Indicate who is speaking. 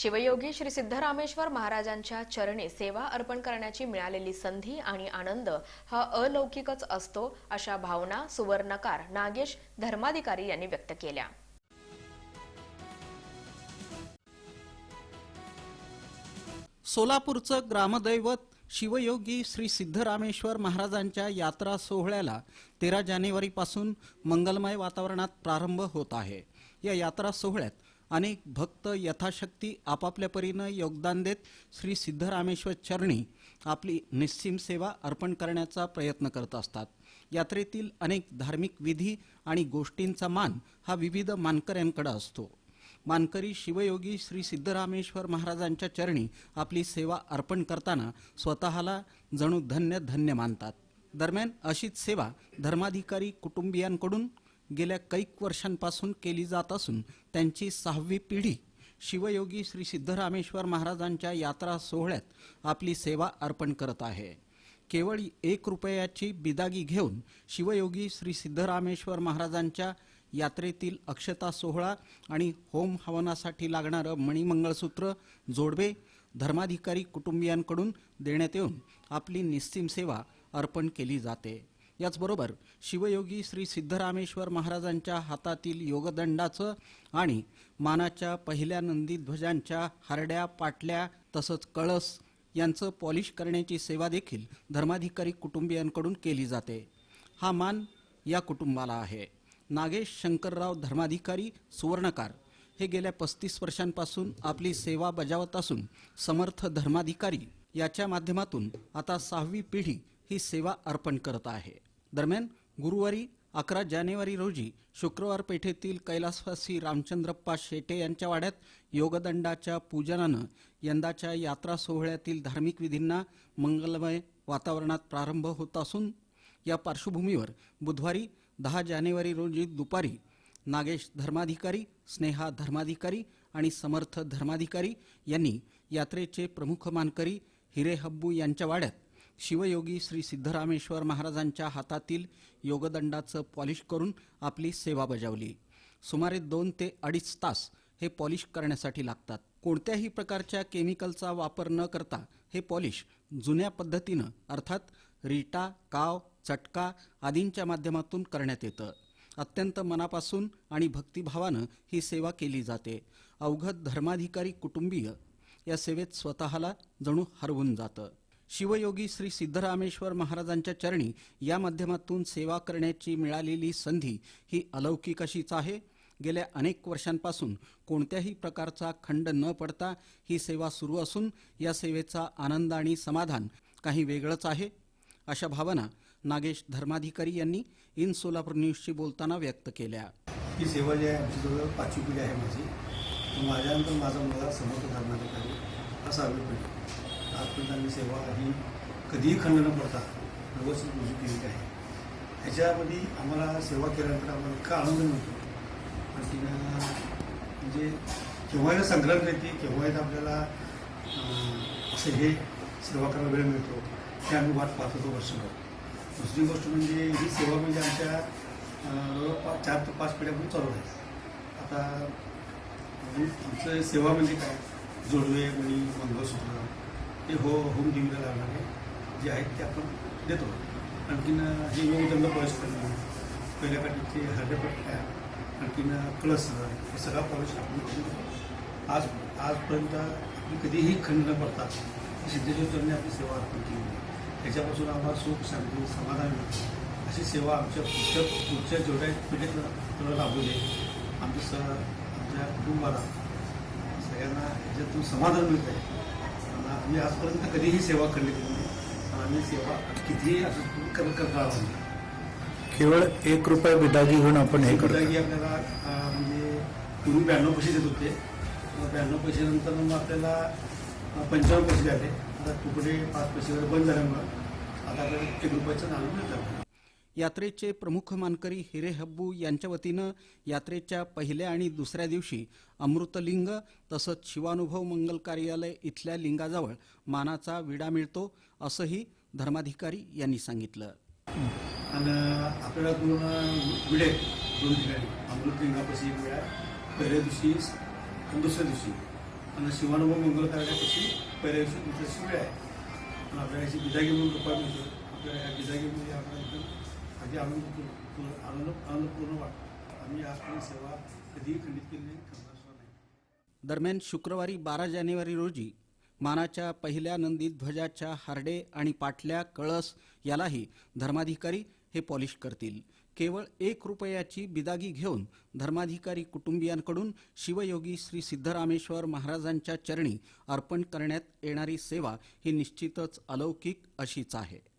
Speaker 1: शिवयोगी श्री सिद्धरामेश्वर महाराजांच्या चरणी सेवा अर्पण करण्याची मिळालेली संधी आणि आनंद हा अलौकिकच असतो अशा भावना सुवर्णकार नागेश धर्माधिकारी यांनी व्यक्त केल्या.
Speaker 2: सोलापूरचं ग्रामदैवत शिवयोगी श्री सिद्धरामेश्वर महाराजांच्या यात्रा सोहळ्याला तेरा जानेवारीपासून मंगलमय वातावरणात प्रारंभ होत आहे. या यात्रा सोहळ्यात अनेक भक्त यथाशक्ती आपापल्या परीनं योगदान देत श्री सिद्धरामेश्वर चरणी आपली निस्सीम सेवा अर्पण करण्याचा प्रयत्न करत असतात. यात्रेतील अनेक धार्मिक विधी आणि गोष्टींचा मान हा विविध मानकऱ्यांकडे असतो. मानकरी शिवयोगी श्री सिद्धरामेश्वर महाराजांच्या चरणी आपली सेवा अर्पण करताना स्वतःला जणू धन्य धन्य मानतात. दरम्यान अशीच सेवा धर्माधिकारी कुटुंबियांकडून गेल्या कैक वर्षांपासून केली जात असून त्यांची सहावी पिढी शिवयोगी श्री सिद्धरामेश्वर महाराजांच्या यात्रा सोहळ्यात आपली सेवा अर्पण करत आहे. केवळ एक रुपयाची बिदागी घेऊन शिवयोगी श्री सिद्धरामेश्वर महाराजांच्या यात्रेतील अक्षता सोहळा आणि होम हवनासाठी लागणारं मणिमंगळसूत्र जोडवे धर्माधिकारी कुटुंबियांकडून देण्यात येऊन आपली निस्सीम सेवा अर्पण केली जाते. याचबरोबर शिवयोगी श्री सिद्धरामेश्वर महाराजांच्या हातातील योगदंडाचं आणि मानाच्या पहिल्या नंदीध्वजांच्या हारड्या पाटल्या तसंच कळस यांचं पॉलिश करण्याची सेवा देखील धर्माधिकारी कुटुंबियांकडून केली जाते. हा मान या कुटुंबाला आहे. नागेश शंकरराव धर्माधिकारी सुवर्णकार. हे गेल्या पस्तीस वर्षांपासून आपली सेवा बजावत असून समर्थ धर्माधिकारी. याच्या माध्यमातून आता सहावी पिढी ही सेवा अर्पण करत आहे. दरम्यान गुरुवारी अकरा जानेवारी रोजी शुक्रवार पेठेतील कैलासवासी रामचंद्रप्पा शेटे यांच्या वाड्यात योगदंडाच्या पूजनानं यंदाच्या यात्रा सोहळ्यातील धार्मिक विधींना मंगलमय वातावरणात प्रारंभ होत असून या पार्श्वभूमीवर बुधवारी दहा जानेवारी रोजी दुपारी नागेश धर्माधिकारी स्नेहा धर्माधिकारी आणि समर्थ धर्माधिकारी यांनी यात्रेचे प्रमुख मानकरी हिरे हब्बू यांच्या वाड्यात शिवयोगी श्री सिद्धरामेश्वर महाराजांच्या हातातील योगदंडाचं पॉलिश करून आपली सेवा बजावली. सुमारे दोन ते अडीच तास हे पॉलिश करण्यासाठी लागतात. कोणत्याही प्रकारच्या केमिकलचा वापर न करता हे पॉलिश जुन्या पद्धतीनं अर्थात रिटा काव चटका आदींच्या माध्यमातून करण्यात येतं. अत्यंत मनापासून आणि भक्तिभावानं ही सेवा केली जाते. अवघत धर्माधिकारी कुटुंबीय या सेवेत स्वतःला जणू हरवून जातं. शिवयोगी श्री सिद्धरामेश्वर महाराजांच्या चरणी या माध्यमातून सेवा करण्याची मिळालेली संधी ही अलौकिक अशीच आहे. गेल्या अनेक वर्षांपासून कोणत्याही प्रकारचा खंड न पडता ही सेवा सुरू असून या सेवेचा आनंद आणि समाधान काही वेगळंच आहे. अशा भावना नागेश धर्माधिकारी यांनी इन सोलापूर न्यूजशी बोलताना व्यक्त केल्या.
Speaker 3: ही सेवा जी आहे आमची जवळ पाचवी पिढी आहे माझी. माझ्यानंतर माझा मुलगा समर्थ धर्माधिकारी हा आत्मदानी आम्ही सेवा ही कधीही खंड न पडता व्यवस्थित रुजू केलेली आहे ह्याच्यामध्ये आम्हाला सेवा केल्यानंतर आम्हाला इतका आनंद मिळतो. आणखीन म्हणजे केव्हा एकदा संक्रांत येते केव्हा एकदा आपल्याला असं हे सेवा करायला वेळ मिळतो ते आम्ही वाट पाहत होतो वर्षभर. दुसरी गोष्ट म्हणजे ही सेवा म्हणजे आमच्या जवळपास चार ते पाच पिढ्यापासून चालू आहे आता म्हणजे आमचं सेवा म्हणजे काय? जोडवे मणी मंगळसूत्र ते हो होम देवीला लागणारे जे आहेत ते आपण देतो. आणखीन हे योगदंड पॉलिश करणं पहिल्या काठीचे हरडेपट्ट्या आणखीन क्लस हे सगळा पॉलिश आपण करून देतो आज आजपर्यंत आपली कधीही खंड न पडता सिद्धेश्वर आपली सेवा अर्पण केली. त्याच्यापासून आम्हाला सुख शांती समाधान मिळतं. अशी सेवा आमच्या पुढच्या पुढच्या जेवढ्या पिढीत राबवली लाभू दे आमच्या स आमच्या कुटुंबाला सगळ्यांना ह्याच्यातून समाधान मिळत आहे आम्ही आजपर्यंत कधीही सेवा केली नाही. आम्ही सेवा कितीही असं करत आहोत.
Speaker 4: केवळ एक रुपये बिदागी घेऊन आपण हे करतो
Speaker 3: जागी आपल्याला अं, म्हणजे पूर्वी ब्याण्णव पैसे देत होते. मग ब्याण्णव पैसे नंतर मग आपल्याला अं, पंचावन्न पैसे झाले आता तुकडे पाच पैसे वगैरे बंद झाल्यामुळं आता आपल्याला एक रुपयाचं नाणं मिळतं.
Speaker 2: यात्रेचे प्रमुख मानकरी हिरे हब्बू यांच्या वतीनं यात्रेच्या पहिल्या आणि दुसऱ्या दिवशी अमृतलिंग तसंच शिवानुभव मंगल कार्यालय इथल्या लिंगाजवळ मानाचा विडा मिळतो असंही धर्माधिकारी यांनी सांगितलं.
Speaker 3: आणि आपल्याला दोन विडे दोन ठिकाणी अमृतलिंगापाशी एक वेळा पहिल्या दिवशी आणि दुसऱ्या दिवशी. आणि शिवानुभव मंगल कार्यालयापाशी पहिल्या दिवशी दुसऱ्या दिवशी वेळ आहे. पण आपल्याला याची बिदागी म्हणून रुपये मिळतो. आपल्याला ह्या बिदागीमध्ये आपल्याला एकदम अगदी आनंद आनंद आनंदपूर्ण वाटतो आम्ही आजपर्यंत सेवा कधीही खंडित केली नाही करणार नाही.
Speaker 2: दरम्यान शुक्रवारी बारा जानेवारी रोजी मानाच्या पहिल्या नंदी ध्वजाच्या हारडे आणि पाटल्या कळस यालाही धर्माधिकारी हे पॉलिश करतील. केवळ एक रुपयाची बिदागी घेऊन धर्माधिकारी कुटुंबियांकडून शिवयोगी श्री सिद्धरामेश्वर महाराजांच्या चरणी अर्पण करण्यात येणारी सेवा ही निश्चितच अलौकिक अशीच आहे.